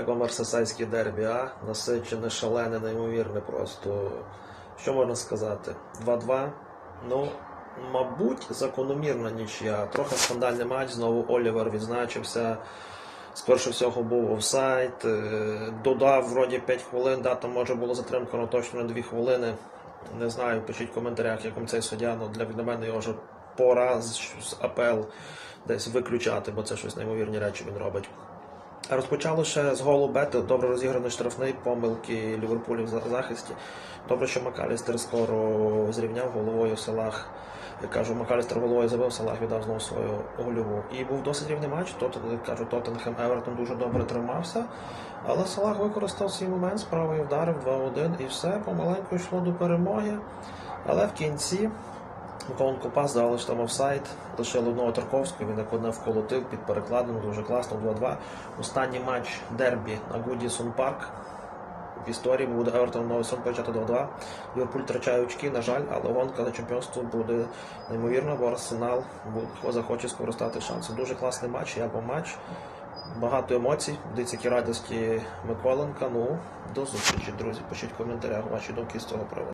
Як вам мерсесайське дербі, а? Насичене, шалене, неймовірне просто. Що можна сказати? 2-2. Ну, мабуть, закономірна нічия. Трохи скандальний матч. Знову Олівер відзначився. Скорше всього був офсайд. Е, Додав вроді 5 хвилин, да, там може було затримка, точно на 2 хвилини. Не знаю, пишіть в коментарях, як цей суддя. Ну, для мене його вже пора з АПЛ десь виключати, бо це щось неймовірні речі він робить. Розпочало ще з голу Бети, добре розіграний штрафний, помилки Ліверпулю в захисті. Добре, що Макалістер скоро зрівняв головою Салах. Я кажу, Макалістер головою забив, Салах віддав знову свою гольову. І був досить рівний матч. Тот, кажу, Тоттенхем Евертон дуже добре тримався. Але Салах використав свій момент, справою вдарив 2-1 і все, помаленьку йшло до перемоги. Але в кінці Миколенко пас ж там офсайд, лишили одного Тарковського, він як одне вколотив під перекладину, дуже класно, 2-2. Останній матч дербі на Гудісон Парк. В історії буде Евертон Новий Сон почати 2-2. Ліверпуль втрачає очки, на жаль, але гонка на чемпіонство буде неймовірна, бо Арсенал захоче скористати шансом. Дуже класний матч, я по матч. Багато емоцій, дивіться, які радості Миколенка. Ну, до зустрічі, друзі. Пишіть в коментарях ваші думки з цього приводу.